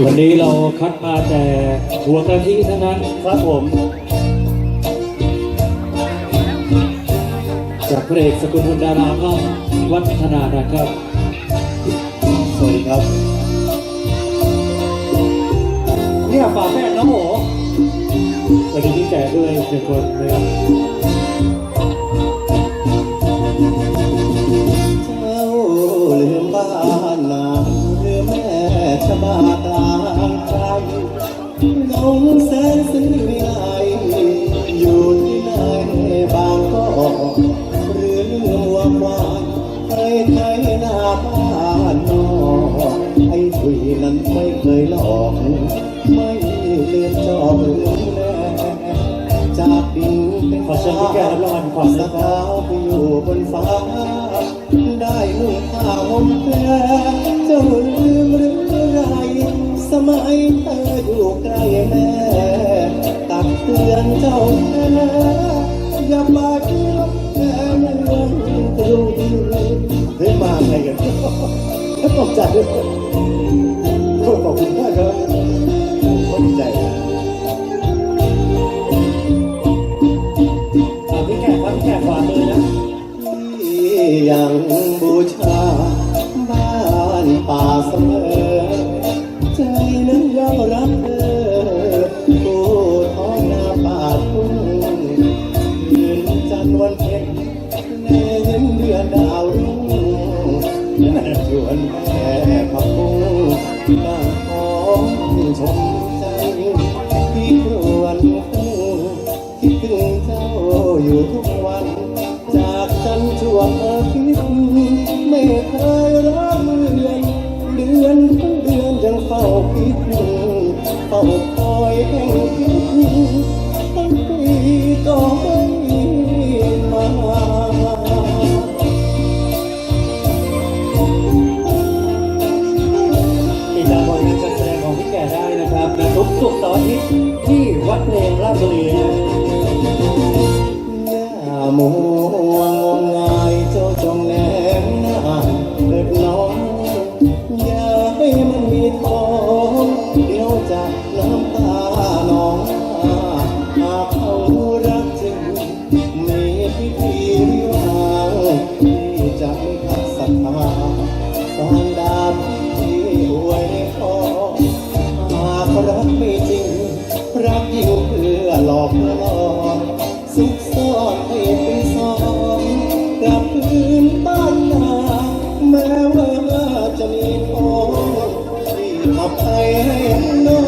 วันนี้เราคัดมาแต่หัวกะทิทั้งนั้นครับผมจากพระเอกสกุลธนดาราก็วัฒนานะครับ สวัสดีครับ เนี่ยฝาแฝดน้องโหวันนี้พี่แก่ด้วยหนึ่งคนนะครับ งแสนสีวิไลอยู่ที่ไหนบางกอกหรือวัวควายใครใครหน้าบ้านนอกไอ้ถุยนั้นไม่เคยหลอก ไม่เลืมจอบเลืมแน่จากดินเป็นขอเชิญพี่แก่รับรางวัลความสนะคการับวไปอยู่บนฟ้า ได้นุ่งผ้าห่มแพรเจ้าลืมหรือไร สมัยเธออยู่ใกล้แม่ ตักเตือนเจ้าแม่อย่ามาเกี่ยวแม่เมืองกรุงเฮ้ยมาไงกันตกใจเลยขอบคุณมากครับขอบใจอะพี่แก่ครับพี่แก่ขวามือนะยัง ญแลเห็นเดือนดาวรุ่งอยากชวนแม่พักบุ้งนั่งของชมใจที่ครวนคู่คิดถึงเจ้าอยู่ทุกวัน จากจันทร์ช่วงอาทิตย์ไม่เคยรักเดือนเดือนทั้งเดือนยังเฝ้าคิดเฝ้า ในทุกสุกร์เสาร์อาทิตย์ที่วัดเพลงราชบุรีนะ อภัยให้น้อ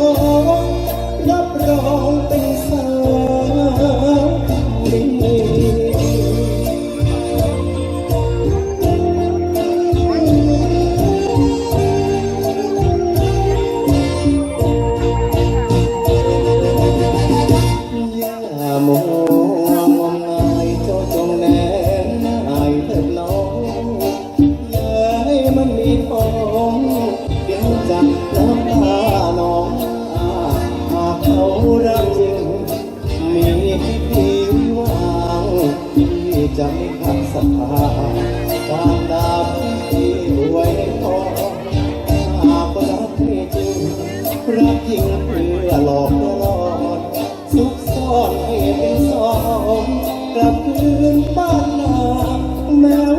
งรับรองเป็นสาว เขารักจริงมีพิธีวิวางที่จะไม่ขัดศรัทธาตามดาบที่ไว้พอหากรักไม่จริงรักจริงเพื่อหลอกตลอดซุกซ่อนให้เป็นสองกลับคืนบ้านนาแม้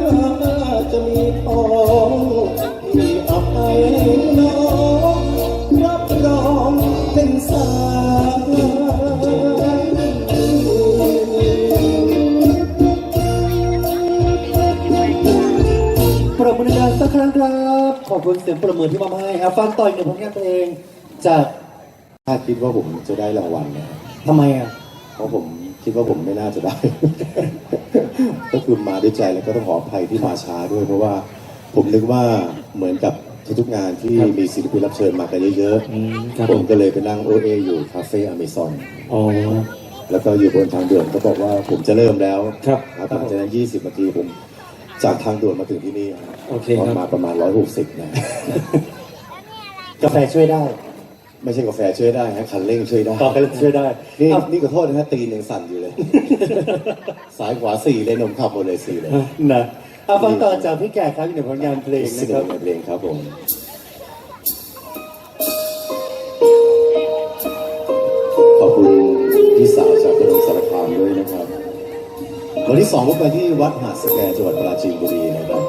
ปรบมือดังๆสักครั้งครับ ขอบคุณเสียงปรบมือที่มอบให้เอาฟังต่อยหนึ่งผลงานเพลงจากถ้าคิดว่าผมจะได้รางวัลนะทำไมอะเพราะผมคิดว่าผมไม่น่าจะได้ ก็คือมาด้วยใจแล้วก็ต้องขออภัยที่มาช้าด้วย เพราะว่าผมนึกว่าเหมือนกับทุกๆงานที่ครับมีศิลปินรับเชิญมากันเยอะอืมครับๆผมก็เลยไปนั่งโอเออยู่คาเฟ่อเมซอนอ๋อแล้วก็อยู่บนทางด่วนก็บอกว่าผมจะเริ่มแล้วครับครับหลังจากนั้น 20 นาทีผม จากทางด่วนมาถึงที่นี่ครับโอเคครับ มาประมาณสิบนะ กาแฟช่วยได้ ไม่ใช่กาแฟช่วยได้ฮะคันเร่งช่วยได้เร่งช่วยได้นี่นี่ขอโทษนะฮะตีนยังสั่นอยู่เลย สายขวาสี่เลยนมขับหมดเลยสี่เลยนะเอาฟังต่อจากพี่แก่ครับอยู่ในผลงานเพลงนะสิบคเอ็รัดบใเพลงครับผม ขอบคุณพี่สาวจากกรุงสารคามด้วยนะครับ วันที่สองก็ไปที่วัดหาดสแกจังหวัดปราจีนบุรีนะครับ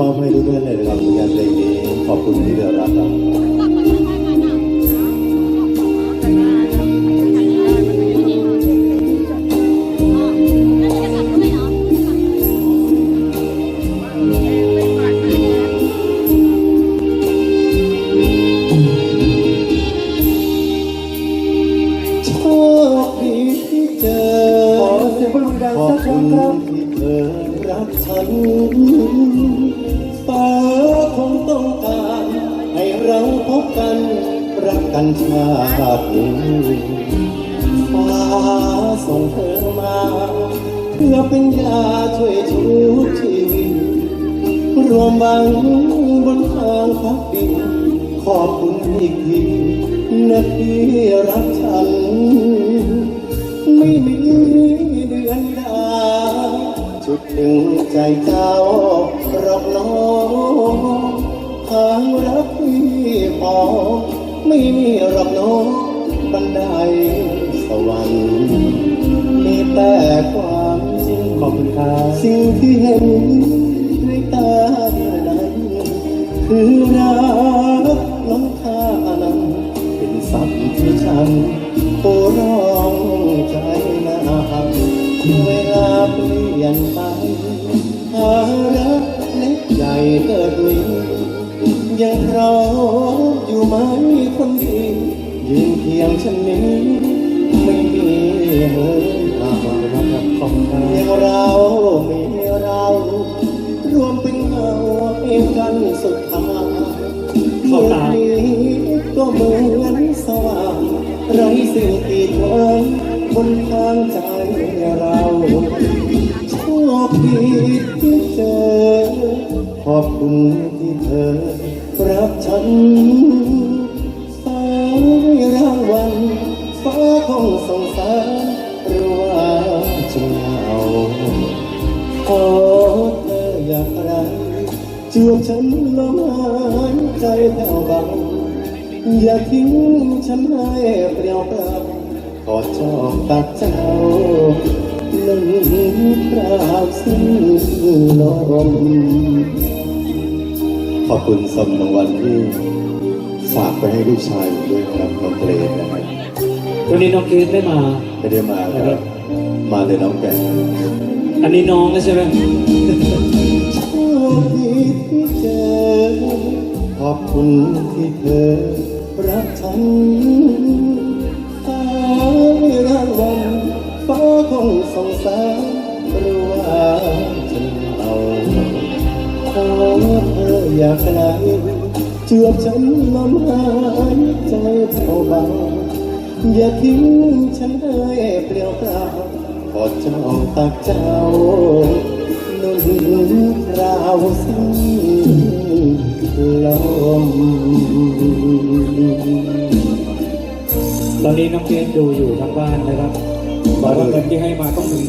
มาให้ทุกท่านในรางวัลงานเพลงนี้ขอบคุณที่เดือรับครับ เธอรักฉันฟ้าคงต้องการให้เราพบกัน รักกันชาตินี้ฟ้าส่งเธอมา เพื่อเป็นยาช่วยชูชีวิตรวมหวังบนทางพักดินขอบคุณอีกทีนะที่รักฉัน ไม่มีเดือนด จุดถึงใจเจ้ารอกน้องทางรักที่พอไม่มีรอกน้องบันไดสวรรค์มีแต่ความจริงขอบคุณครับสิ่งที่เห็นด้วยตาเดียวนั้นคือรักน้องข้านั้นเป็นสัตว์ที่ฉันโอ้ร้องใจนะครับ เวลาเปลี่ยนไปหารักเล็กใหญ่เกิดมียังรออยู่ไหมคนดียืนเคียงฉันนี้ ไม่มีเหินห่างขอบคุณครับเพียงเรามีเรา รวมเป็นเงาเองกันสุดท้ายโลกนี้ก็เหมือนสว่างไร้สิ่งกีดขวางบนทางใจเรา โชคดีที่เจอ ขอบคุณที่เธอรักฉันฟ้าให้รางวัลฟ้าคงสงสารหรือว่าจะเหงาขอเธออย่าไรจูบฉันลมหายใจแผ่วเบาอย่าทิ้งฉันให้เปลี่ยวเปล่าขอจอบตักเจ้า ลุ่นคราวสิ้นลมขอบคุณสำรางวัลที่ฝากไปให้ลูกชายผมด้วยครับน้องเกรดนะครับวันนี้น้องเกรซไม่มา ไม่ได้มาครับ มาเลยน้องแก่อันนี้น้องนะใช่ไหมโชคดีที่เจอขอบคุณที่เธอรักฉัน สงสารหรือว่าฉันเอาขอเธออย่าไกลเจือบฉันลมหายใจเบาๆอย่าทิ้งฉันให้เปลี่ยวเปล่าขอเจ้าตักเจ้านุ่นราวสิ้นลมตอนนี้น้องเกรซดูอยู่ทางบ้านนะครับ บอกว่าเงินที่ให้มาต้องถึงน้อง